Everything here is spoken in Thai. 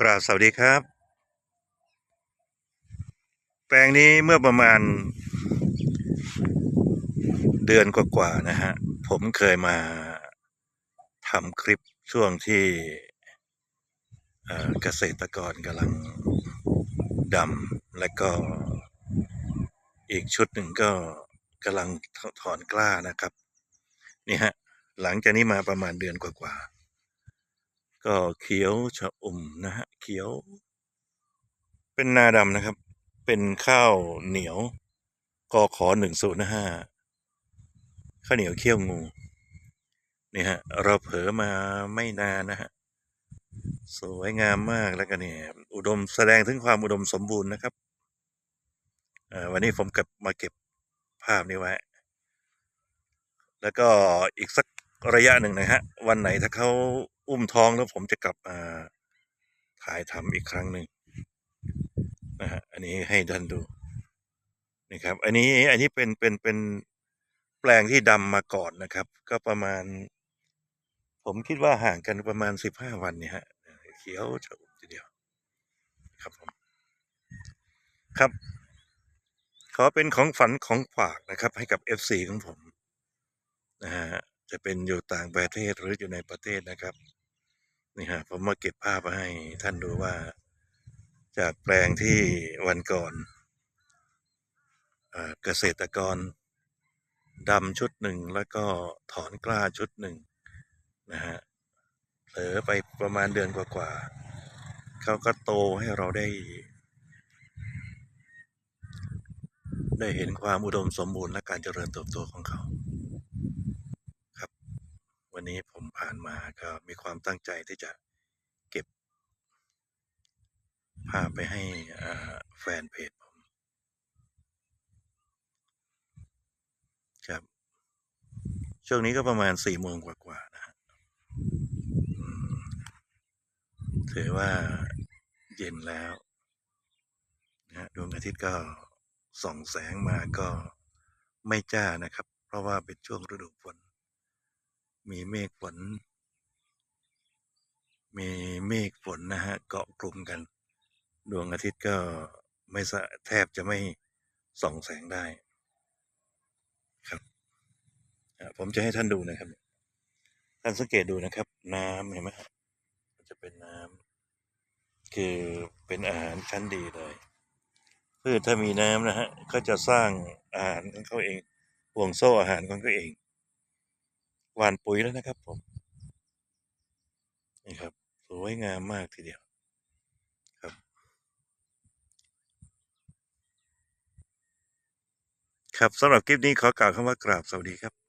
กราบสวัสดีครับ แปลงนี้เมื่อประมาณ เดือนกว่าๆนะฮะ ผมเคยมาทำคลิปช่วงที่เกษตรกรกำลังดำและก็อีกชุดหนึ่งก็กำลังถอนกล้านะครับ นี่ฮะ หลังจากนี้มาประมาณเดือนกว่าๆ ก็เขียวชะอุ่มนะฮะเขียว เป็นนาดำนะครับ เป็นข้าวเหนียวกอขอหนึ่งศูนย์ห้าข้าวเหนียวเขี้ยวงูนี่ฮะเราเผลอมาไม่นานนะฮะสวยงามมากแล้วก็เนี่ยอุดมแสดงถึงความอุดมสมบูรณ์นะครับวันนี้ผมเก็บมาเก็บภาพนี้ไว้ แล้วก็อีกสักระยะหนึ่งนะฮะ วันไหนถ้าเขา อุ้มท้องแล้วผมจะกลับมาถ่ายทำอีกครั้งหนึ่งนะฮะอันนี้ให้ท่านดูนี่ครับ อันนี้อันนี้เป็นเป็นเป็นแปลงที่ดำมาก่อนนะครับ ก็ประมาณ ผมคิดว่าห่างกันประมาณสิบห้าวันเนี่ยฮะเขียวชอุ่มทีเดียว ครับผมครับ ขอเป็นของฝันของฝากนะครับ ให้กับ FC ของผมนะฮะจะเป็นอยู่ต่างประเทศหรืออยู่ในประเทศนะครับ นี่ฮะผมมาเก็บภาพมาให้ท่านดูว่า จากแปลงที่วันก่อนเกษตรกรดำชุดหนึ่งแล้วก็ถอนกล้าชุดหนึ่งนะฮะเผลอไปประมาณเดือนกว่าๆเขาก็โตให้เราได้ ได้เห็นความอุดมสมบูรณ์และการเจริญเติบโตของเขา ครับ วันนี้ผม ผ่านมาก็มีความตั้งใจที่จะเก็บ ภาพไปให้แฟนเพจผมครับ ช่วงนี้ก็ประมาณสี่โมงกว่าๆนะฮะถือว่าเย็นแล้วนะดวงอาทิตย์ก็ส่องแสงมาก็ไม่จ้านะครับ เพราะว่าเป็นช่วงฤดูฝน มีเมฆฝน มีเมฆฝนนะฮะเกาะกลุ่มกัน ดวงอาทิตย์ก็ไม่สะแทบจะไม่ส่องแสงได้ครับผมจะให้ท่านดูนะครับ ท่านสังเกตดูนะครับ น้ำเห็นไหมมันจะเป็นน้ำคือเป็นอาหารชั้นดีเลยพืชถ้ามีน้ำนะฮะก็จะสร้างอาหารของเขาเองห่วงโซ่อาหารของเขาเอง หวานปุ๋ยแล้วนะครับผม นี่ครับ สวยงามมากทีเดียวครับ ครับสำหรับคลิปนี้ขอกล่าวคำว่ากราบสวัสดีครับ